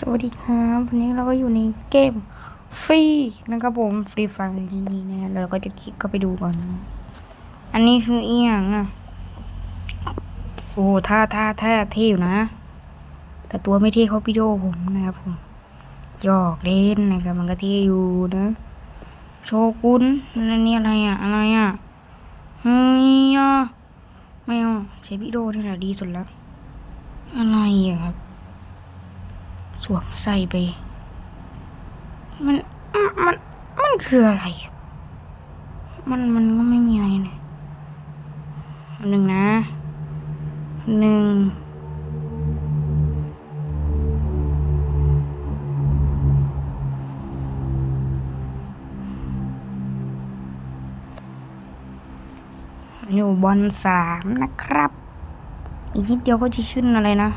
สวัสดีครับวันนี้เราก็อยู่ในเกมฟรีนะครับผมฟรีไฟนี่นี่นะเราก็จะคลิกเข้าไปดูก่อนนะอันนี้คืออีหยังอะโอ้ท่าท่าท่าเท่อยู่นะ แต่ตัวไม่เท่เขาวิดีโอผมนะครับผมหยอกเล่นนะครับมันก็เท่อยู่นะ โชกุนแล้วนี่อะไรอะอะไรอะเฮ้ยอะไม่เอาใช้วิดีโอนี่แหละดีสุดแล้วอะไรอะครับ สวมใส่ไป มัน มัน มันคืออะไรมัน มันก็ไม่มีอะไรเลยหนึ่งนะ หนึ่งอยู่บอลสามนะครับ อีกนิดเดียวก็จะขึ้นอะไรนะ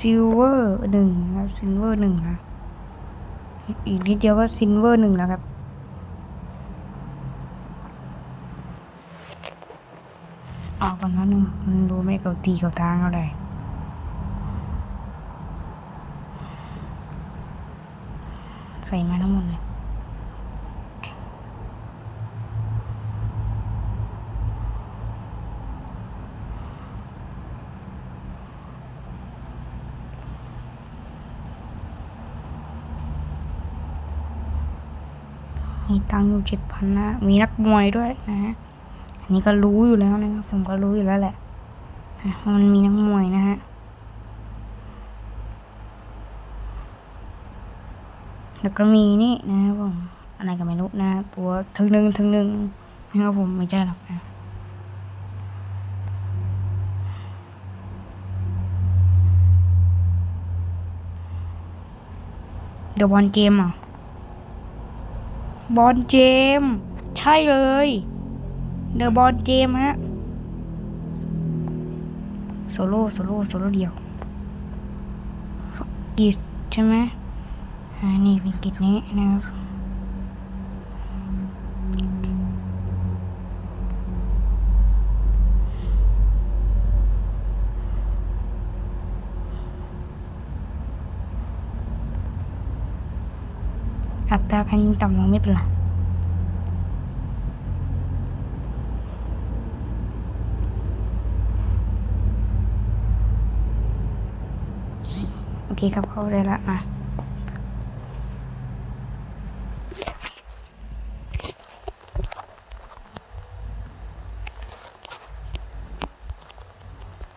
ซิลเวอร์หนึ่งนะซิลเวอร์หนึ่งนะ อีกนิดเดียวก็ซิลเวอร์หนึ่งแล้วครับเอาก่อนนะหนึ่งมันดูไม่เก่าตีเก่าทางเท่าไหร่ใส่มาทั้งหมดเลย มี ตังค์อยู่เจ็ดพันนะ มีนักมวยด้วยนะฮะ อันนี้ก็รู้อยู่แล้วนะครับ ผมก็รู้อยู่แล้วแหละนะว่ามันมีนักมวยนะฮะ แล้วก็มีนี่นะครับผม อะไรก็ไม่รู้นะตัวถึงหนึ่งถึงหนึ่งนะครับผมไม่ใช่หรอกนะเดี๋ยวบอลเกมอะ บอลเจม ใช่เลย เดอะบอลเจมฮะ โซโล่โซโล่โซโล่เดียวกิจใช่ไหมอ่านี่เป็นกิจนี้นะครับ อัตราการยิงต่ำลงไม่เป็นไรโอเคครับเข้าได้ละอะ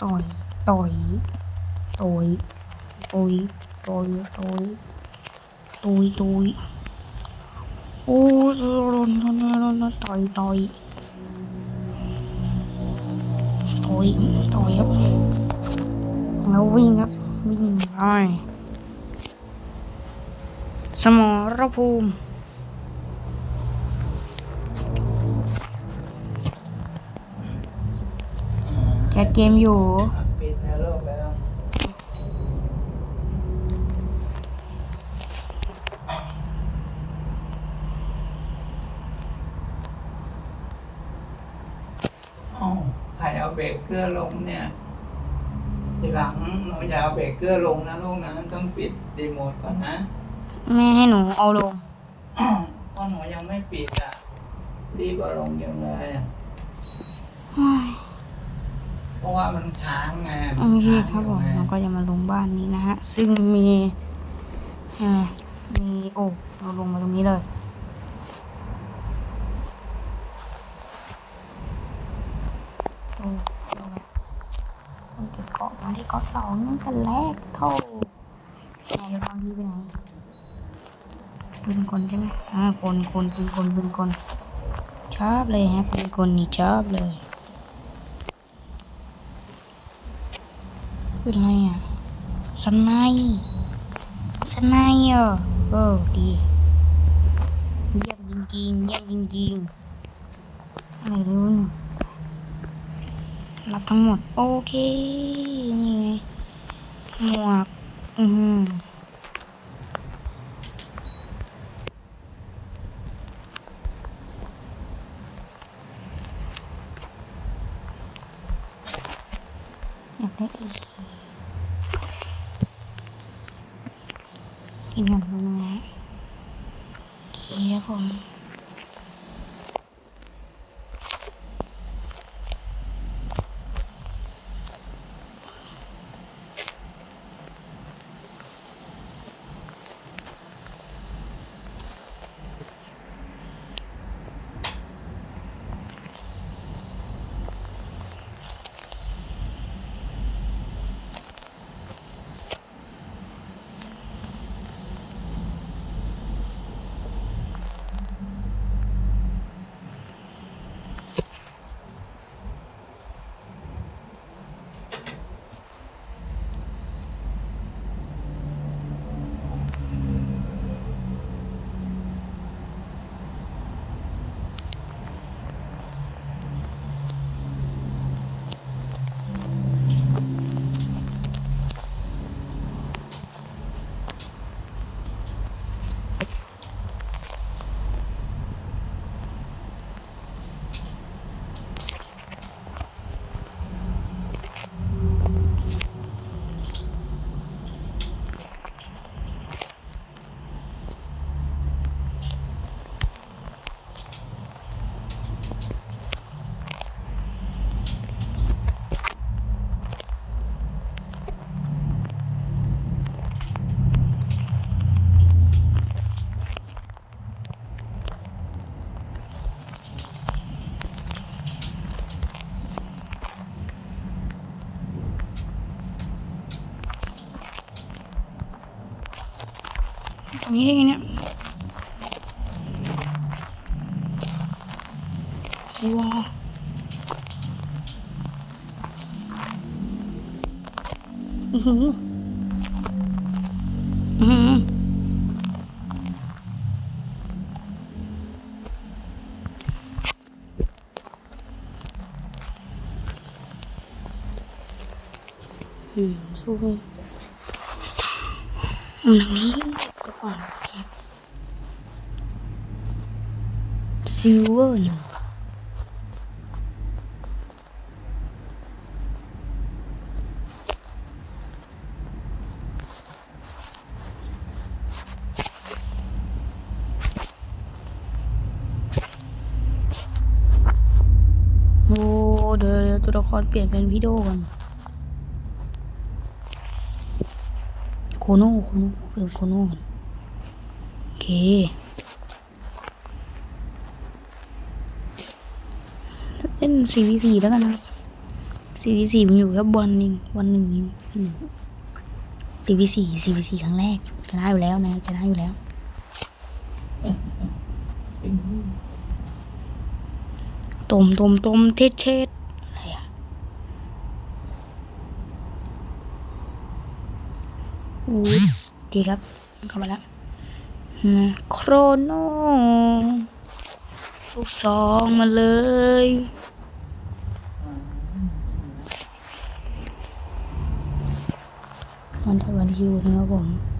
ต่อยต่อยต่อยต่อยต่อยต่อยต่อยต่อยโอ้ย ต่อยต่อยต่อยต่อยครับแล้ววิ่งครับวิ่งไปสมรภูมิแคทเกมอยู่ ปิดนะโลกแล้ว อ้าวใครเอาเบรกเกอร์ลงเนี่ยทีหลังหนูอย่าเอาเบรกเกอร์ลงนะลูกนะต้องปิดรีโมทก่อนนะแม่ให้หนูเอาลง ก็หนูยังไม่ปิดอะรีบเอาลงยังเลยเพราะว่ามันค้างไงโอเคครับผมเราก็จะมาลงบ้านนี้นะฮะ ซึ่งมีอ่ามีโอ้เราลงมาตรงนี้เลยโอ้ลงมาต้อง เก็บเกาะมาที่เกาะสองตั้งแต่แรกโท่ไหนลองดีไปไหนปืนกลใช่ไหมอ่ากลกลปืนกลปืนกลชอบเลยฮะปืนกลนี่ชอบเลยเป็นไรอะสนายสนายอะเออดีเยี่ยมจริงๆเยี่ยมจริงๆอะไรรู้เนี่ย รับทั้งหมด โอเค นี่ไงหมวก อือหืออยากได้อีกกินของน้องโอเคครับผม นี้ได้ไงเนี่ยว้าวอือหืออือหืออืมสู้ไหมอืมตรงนี้ก็ก่อน ซิลเวอร์หนึ่งโอ้เดี๋ยวตัวละครเปลี่ยนเป็นพี่โดก่อนโคโน่โคโน่เปลี่ยนโคโน่ก่อนโอเค ล่น 4v4 แล้วกันนะครับ 4v4 มันอยู่แค่บอลนึงวันหนึ่งเองที่หนึ่ง 4v4 4v4 ครั้งแรกชนะอยู่แล้วนะชนะอยู่แล้วต้มต้มต้มเทศเชดอะไรอะอู้โอเคครับ เข้ามาแล้วนะโครโนลูกสองมาเลย มันทวันคิวนะครับผม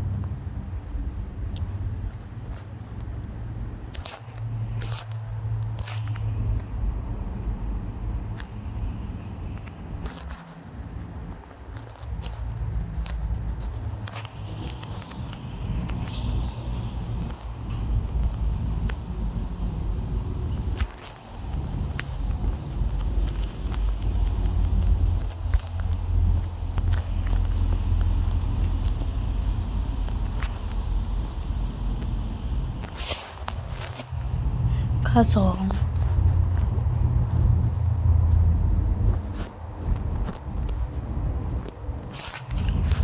ค่าสอง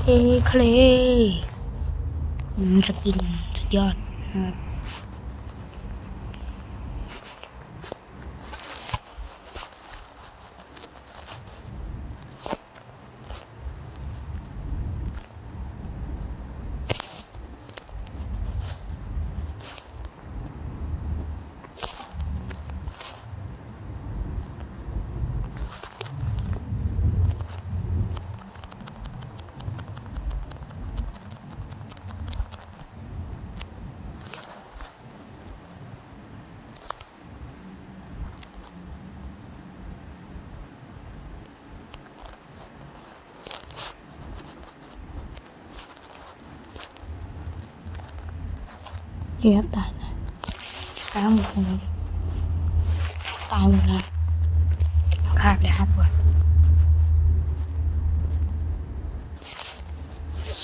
เอเคลอืมสกินสุดยอดนะครับ เยียบตายนะตายหมดเลยตายหมดเลยขาดเลยห้าตัว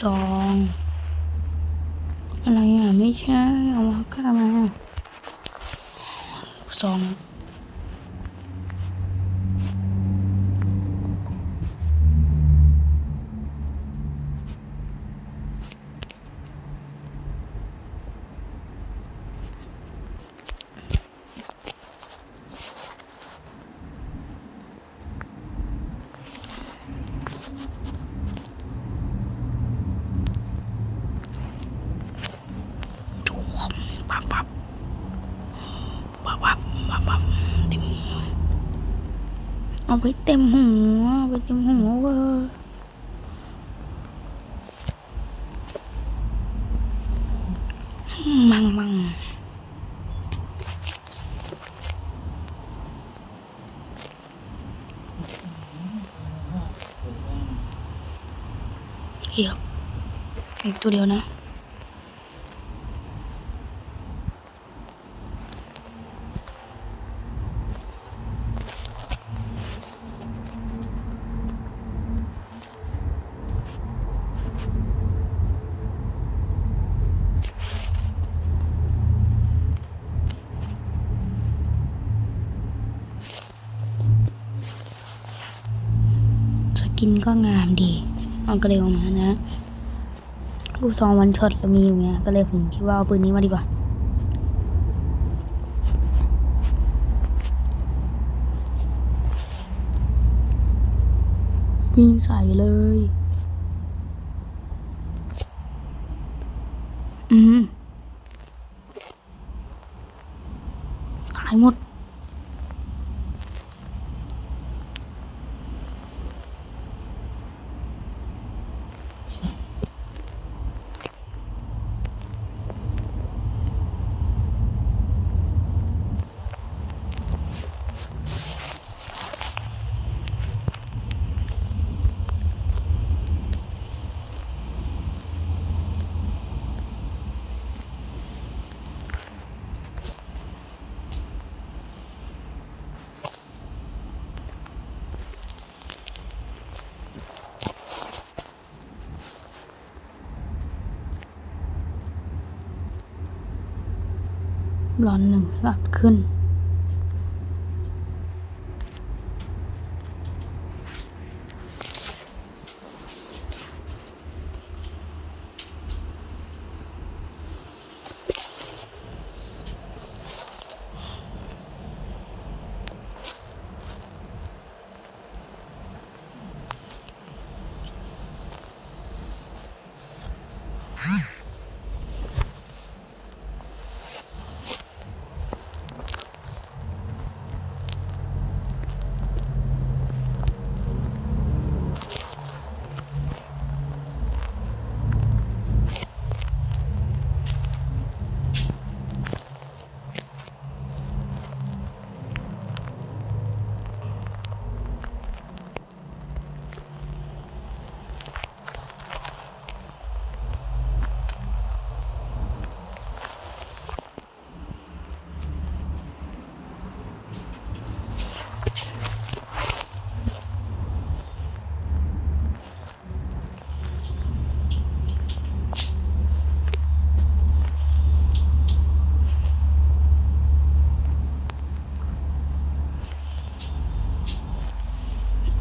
สองอะไรอะ ไม่ใช่เอามาก็ทำไมอะสองปับปับปับปับปับปับเต็มหัว เอาไปเต็มหัวเอาไปเต็มหัวเว้ยมังมังเกียบอีกตัวเดียวนะ กินก็งามดี เอาก็เลยเอามานะลูกซองวันช็อตเรามีอยู่เนี้ยก็เลยผมคิดว่าเอาปืนนี้มาดีกว่า วิ่งใส่เลย อืมตายหมด ร้อนหนึ่งกลับขึ้น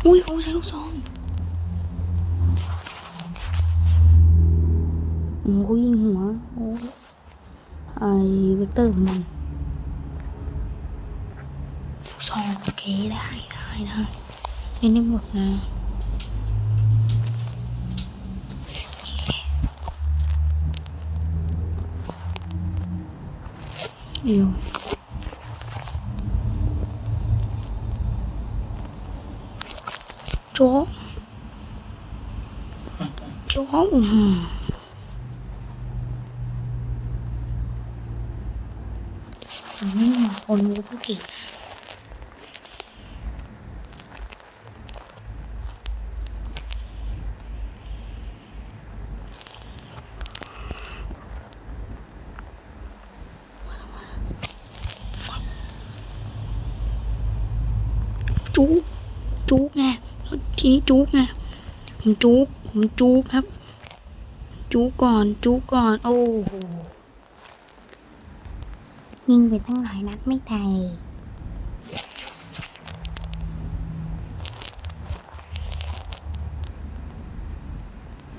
อุ้ยเขาใช้ลูกซองอืมเขายิงหัวโอ้ยไอเวกเตอร์ของมันลูกซองโอเคได้ได้ได้เล่นได้หมดนะ chó hồi ngủ có kìa. Chú chú nghe. Chú nghe. Chú. จุกไงแล้วทีนี้จุกไงผมจู๊ครับ จู๊ก่อน จู๊ก่อน โอ้โหยิงไปตั้งหลายนัดไม่ตายเลย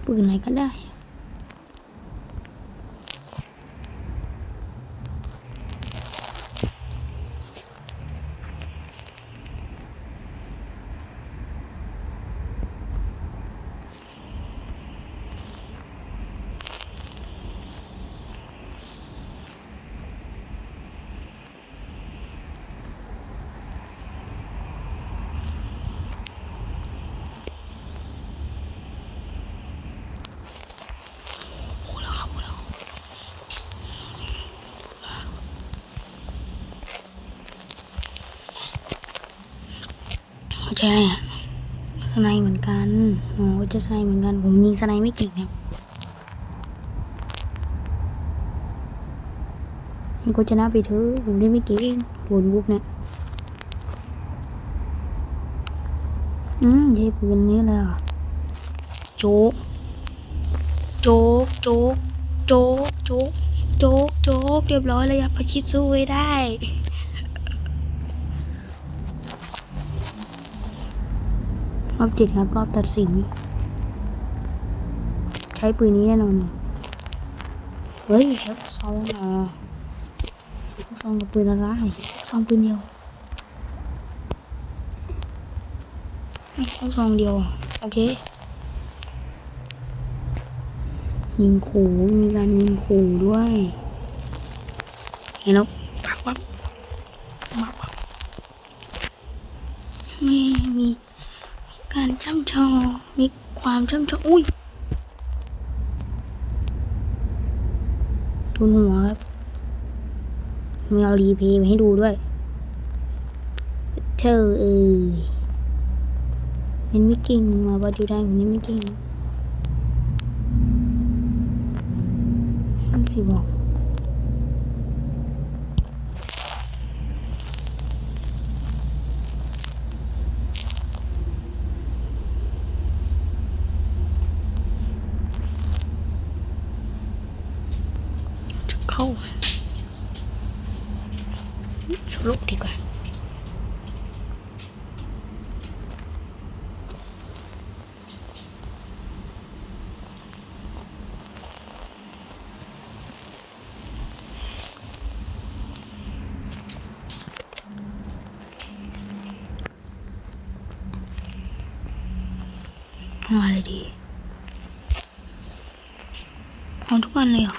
ปืนไหนก็ได้ ใจอะสไนเหมือนกันโอ้จะสไนเหมือนกัน ผมยิงสไนไม่เก่งครับมันก็ชนะไปเถอะผมเล่นไม่เก่งโดนบุกเนี่ย อืมใช้ปืนนี้เลยอะโจ๊ก โจ๊ก โจ๊ก โจ๊ก โจ๊ก โจ๊ก โจ๊ก เรียบร้อยเลยอะประชิดสู้ไว้ได้ รอบเจ็ดครับ รอบตัดสิน ใช้ปืนนี้แน่นอน เฮ้ยแล้วซองอะซองกับปืนอะไรซองปืนเดียวซองเดียว โอเค ยิงขู่มีการยิงขู่ด้วยเห็นแล้วปักปักปักปักไม่มีการ ชอง มีความช่ำชอง อุ้ยทุนหัวครับ มีเอารีเพย์มาให้ดูด้วยเธอเออเป็นไม่เก่งมาวัดอยู่ได้ผมนี่ไม่เก่งสิบอกจะเข้าสรุปดีกว่า นอาอะไรดีนอนทุกวันเลยเหรอ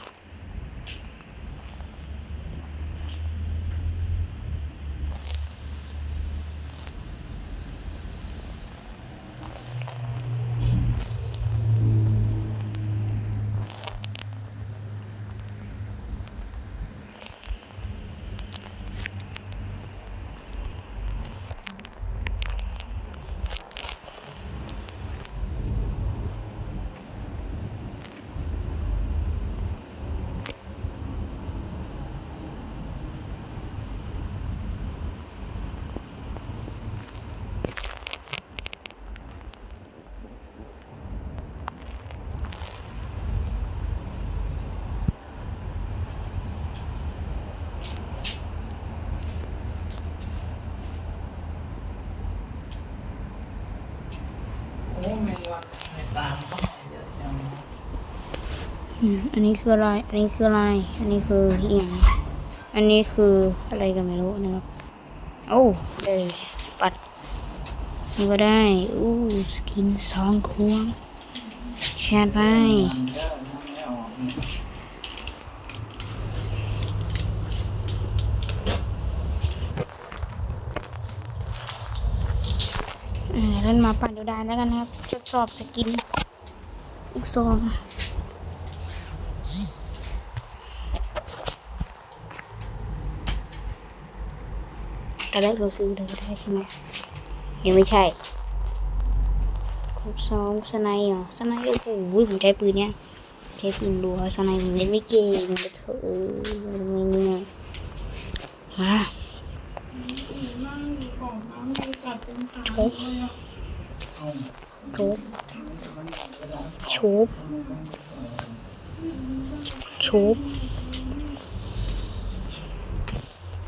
โอ้แมงวันไม่ตามเข้ามาเยอะจัง อันนี้คืออะไร อันนี้คืออะไร อันนี้คืออย่างอันนี้คืออะไรกันไม่รู้นะครับ โอ้เออปัด นี่ก็ได้ อู้สกินสองควงแชร์ไปเยอะนะไม่ออกเนี่ยอืมเดี๋ยวเล่นมาปั่นดูได้แล้วกันนะครับทดสอบสกินอีกสอง แต่แรกเราซื้อเลยก็ได้ใช่ไหมยังไม่ใช่ครบสองสไนด์เหรอสไนด์โอ้โหผมใช้ปืนเนี้ยใช้ปืนรัวสไนด์ผมเล่นไม่เก่งเลยเถอะเออไม่เนี่ยมานั่งอยู่กล่องน้ำมีกัดเป็นขาโอ๊ะเลยอะโชบโชบชบ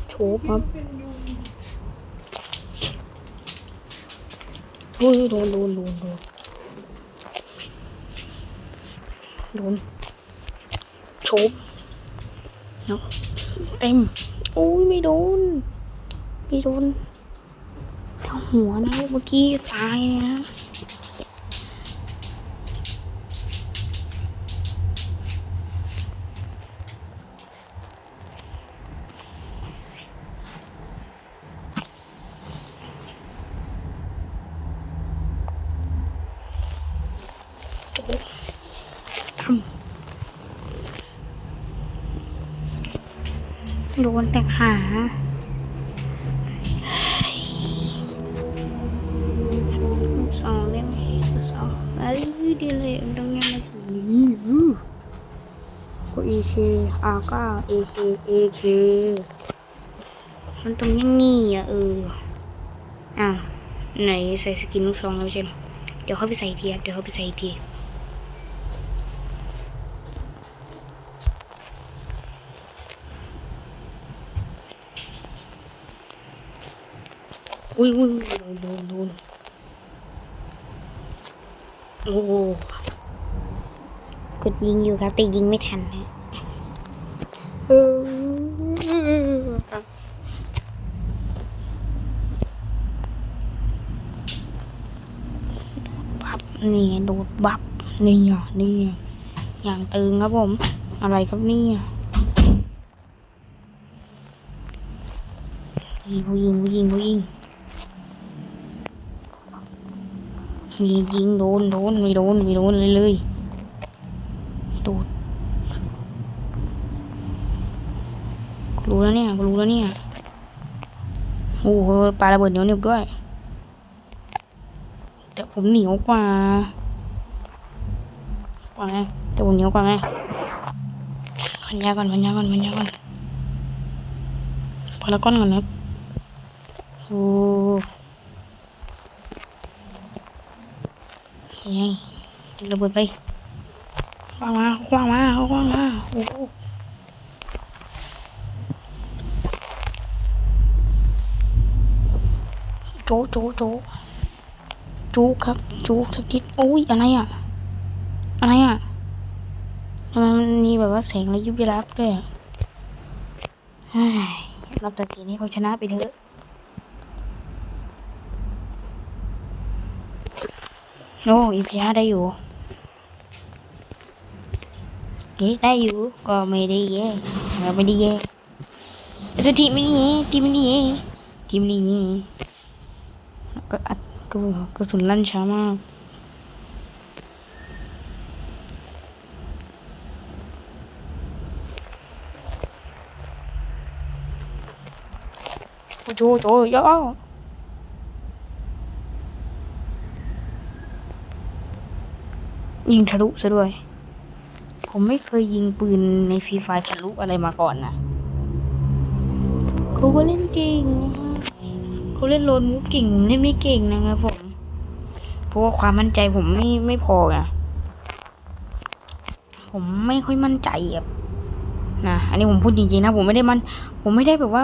โชบครับ โอ้ยโดนโดนโดนโดนโดนโชบเนาะเต็ม โอ้ยไม่โดน ไม่โดนทั้งหัวนะเมื่อกี้ตายนะ โดน แต่ขาสองเล่นสองเอ้ยดีเลยตรงนี้มาถึงนี่อู้ก็เอเคอาก็เอเคเอเคมันตรงยังงี้อะเอออะไหนใส่สกินลูกซองแล้วไม่ใช่เหรอเดี๋ยวเขาไปใส่ทีเดี๋ยวเขาไปใส่ที อุ้ยอุ้ยโดนโดนโดนโอ้กดยิงอยู่ครับแต่ยิงไม่ทันฮะบับนี่โดดบับนี่อะนี่อะอย่างตึงครับผม อะไรครับเนี่ยยิงผู้ยิงผู้ยิงผู้ยิง ยิงยิงโดนโดนไม่โดนไม่โดนเลยเลยโดดกูรู้แล้วเนี่ยกูรู้แล้วเนี่ยโอ้โหปลาระเบิดเหนียวหนึบด้วย แต่ผมเหนียวกว่ากว่าไงแต่ผมเหนียวกว่าไงพันยาก่อนพันยาก่อนพันยาก่อนพอละก้อนก่อนนะโอ้ ยังไงระเบิดไปคว้างมาคว้างมาคว้างมาโอ้โหโจโจโจจูครับจูสักนิดโอ้ยอะไรอะอะไรอะทำไมมันมีแบบว่าแสงระยิบยับด้วยอะเฮ้ยเราตัดสินให้เขาชนะไปเถอะ โอ้อีพีห้าได้อยู่เอ๊ได้อยู่ ก็ไม่ได้แย่ก็ไม่ได้แย่สุดทีไม่ดีทีไม่ดีทีไม่ดีก็อัดก็กระสุนลั่นช้ามากโอ้โจโจย่อ ยิงทะลุซะด้วย ผมไม่เคยยิงปืนในฟรีไฟทะลุอะไรมาก่อนนะเขาก็เล่นเก่งเขาเล่นโลนมูฟเก่งเล่นไม่เก่งนะครับผมเพราะว่าความมั่นใจผมไม่ไม่พอไงผมไม่ค่อยมั่นใจแบบนะอันนี้ผมพูดจริงๆนะผมไม่ได้มัน ผมไม่ได้แบบว่า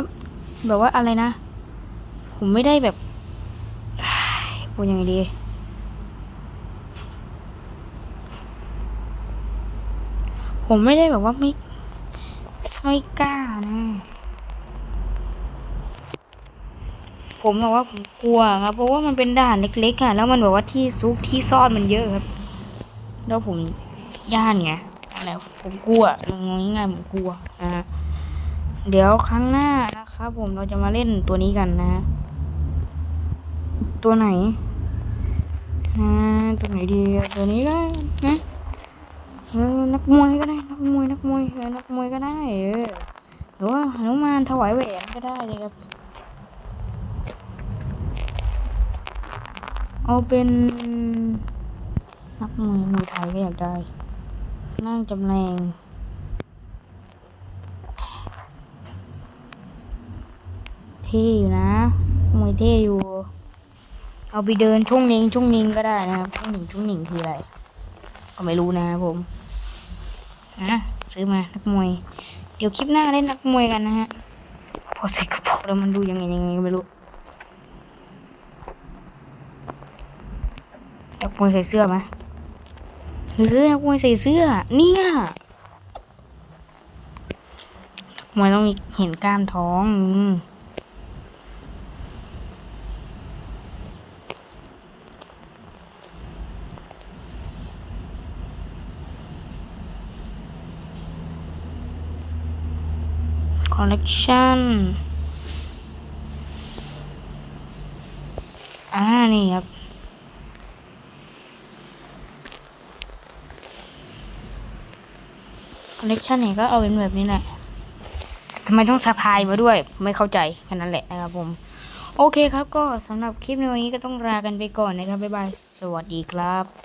แบบว่าอะไรนะ ผมไม่ได้แบบพูดยังไงดี ผมไม่ได้แบบว่าไม่ ไม่กล้านะ ผมแบบว่าผมกลัวครับ เพราะว่ามันเป็นด่านเล็กๆอะ แล้วมันแบบว่าที่ซุกที่ซ่อนมันเยอะครับ แล้วผมย่านไงอะไรผมกลัวง่ายๆผมกลัวนะเดี๋ยวครั้งหน้านะครับผมเราจะมาเล่นตัวนี้กันนะ ตัวไหนอ่าตัวไหนดีตัวนี้ก็นะ นักมวยก็ได้ นักมวยนักมวยเออนักมวยก็ได้เออหรือว่าหนุมานถวายแหวนก็ได้เลยครับ เอาเป็นนักมวยมวยไทยก็อยากได้ นั่งจำแรงเท่อยู่นะ มวยเท่อยู่ เอาไปเดินช่วงนิงช่วงนิงก็ได้นะครับช่วงนิงช่วงนิงคืออะไร ก็ไม่รู้นะครับผม นะซื้อมานักมวย เดี๋ยวคลิปหน้าเล่นนักมวยกันนะฮะ พอใส่กระเป๋าแล้วมันดูยังไงยังไงก็ไม่รู้นักมวยใส่เสื้อไหมเฮ้ยนักมวยใส่เสื้อ เนี่ยนักมวยต้องมีเห็นกล้ามท้องอืม คอลเลกชันอ่า นี่ครับคอลเลกชันเนี่ยก็เอาเป็นแบบนี้แหละทำไมต้องสะพายมาด้วย ไม่เข้าใจแค่นั้นแหละนะครับผม โอเคครับก็สำหรับคลิปในวันนี้ก็ต้องลากันไปก่อนนะครับ บ๊ายบาย สวัสดีครับ